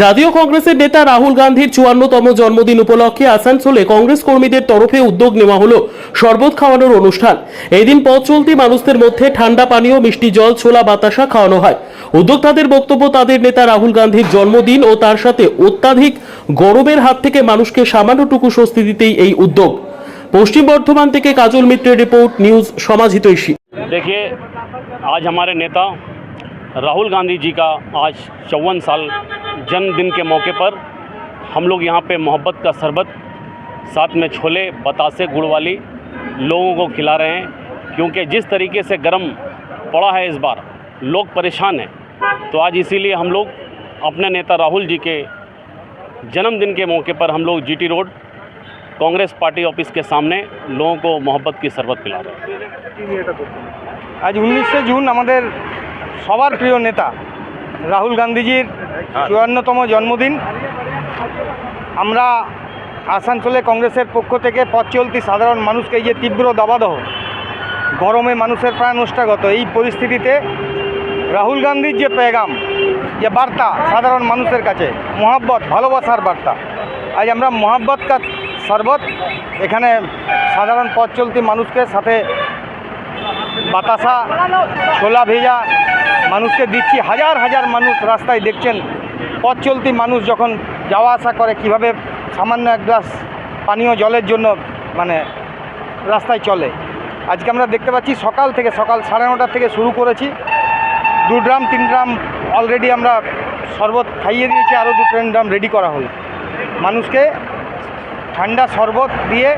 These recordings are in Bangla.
জাতীয় কংগ্রেসের নেতা রাহুল গান্ধীর চুয়ান্নতম জন্মদিন উপলক্ষে আসানসোলে কংগ্রেস কর্মীদের তরফে উদ্যোগ নেওয়া হলো শরবত খাওয়ানোর অনুষ্ঠান এই দিন পথ চলতি মানুষদের মধ্যে ঠান্ডা পানীয় মিষ্টি জল ছোলা বাতাসা খাওয়ানো হয় উদ্যোক্তাদের বক্তব্য তাদের নেতা রাহুল গান্ধীর জন্মদিন ও তার সাথে অত্যাধিক গরমের হাত থেকে মানুষকে সামান্যটুকু স্বস্তি দিতেই এই উদ্যোগ পশ্চিম বর্ধমান থেকে কাজল মিত্রের রিপোর্ট নিউজ সমাজহিতৈষী देखिए आज हमारे नेता राहुल गांधी जी का आज चौवन साल जन्मदिन के मौके पर हम लोग यहाँ पे मोहब्बत का शरबत साथ में छोले बतासे गुड़ वाली लोगों को खिला रहे हैं क्योंकि जिस तरीके से गर्म पड़ा है इस बार लोग परेशान हैं तो आज इसीलिए हम लोग अपने नेता राहुल जी के जन्मदिन के मौके पर हम लोग GT road Congress party office के सामने लोगों को मोहब्बत की शरबत पिला रहे हैं আজ উনিশে জুন আমাদের সবার প্রিয় নেতা রাহুল গান্ধীজির চুয়ান্নতম জন্মদিন। আমরা আসানসোলে কংগ্রেসের পক্ষ থেকে পথ চলতি সাধারণ মানুষকে এই যে তীব্র দাবাদহ গরমে মানুষের প্রাণ নষ্টাগত এই পরিস্থিতিতে রাহুল গান্ধীর যে পেগাম যে বার্তা সাধারণ মানুষের কাছে মহাব্বত ভালোবাসার বার্তা আজ আমরা মহাব্বত কা শরবত এখানে সাধারণ পথ চলতি মানুষকে সাথে বাতাসা, ছোলা ভেজা, মানুষকে দিচ্ছি হাজার হাজার মানুষ রাস্তায় দেখছেন, পথ চলতি মানুষ যখন যাওয়া আসা করে, কীভাবে সামান্য এক গ্লাস পানীয় জলের জন্য মানে রাস্তায় চলে। আজকে আমরা দেখতে পাচ্ছি সকাল থেকে সকাল সাড়ে নটার থেকে শুরু করেছি। দু ড্রাম, তিন ড্রাম অলরেডি আমরা শরবত খাইয়ে দিয়েছি, আরও দু তিন ড্রাম রেডি করা হলো। মানুষকে ঠান্ডা শরবত দিয়ে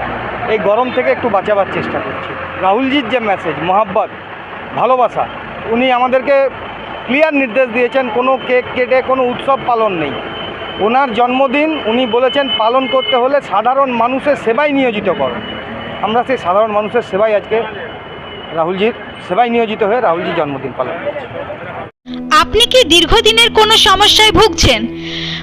এই গরম থেকে একটু বাঁচাবার চেষ্টা করছি। রাহুলজির যে মেসেজ মোহাব্বত, ভালোবাসা, উনি আমাদেরকে ক্লিয়ার নির্দেশ দিয়েছেন, কোনো কেক কেটে, কোনো উৎসব পালন নেই। ওনার জন্মদিন, উনি বলেছেন পালন করতে হলে সাধারণ মানুষের সেবায় নিয়োজিত করো। আমরা সেই সাধারণ মানুষের সেবায় আজকে রাহুলজির সেবায় নিয়োজিত হয়ে রাহুলজির জন্মদিন পালন করছি। আপনি কি দীর্ঘদিনের কোনো সমস্যায় ভুগছেন?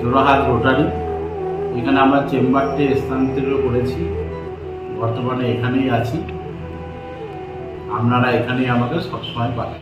Jorahat rotary. এখানে আমরা চেম্বারটি স্থানান্তরিত করেছি। বর্তমানে এখানেই আছি। আপনারা এখানেই আমাকে সবসময় পাবেন।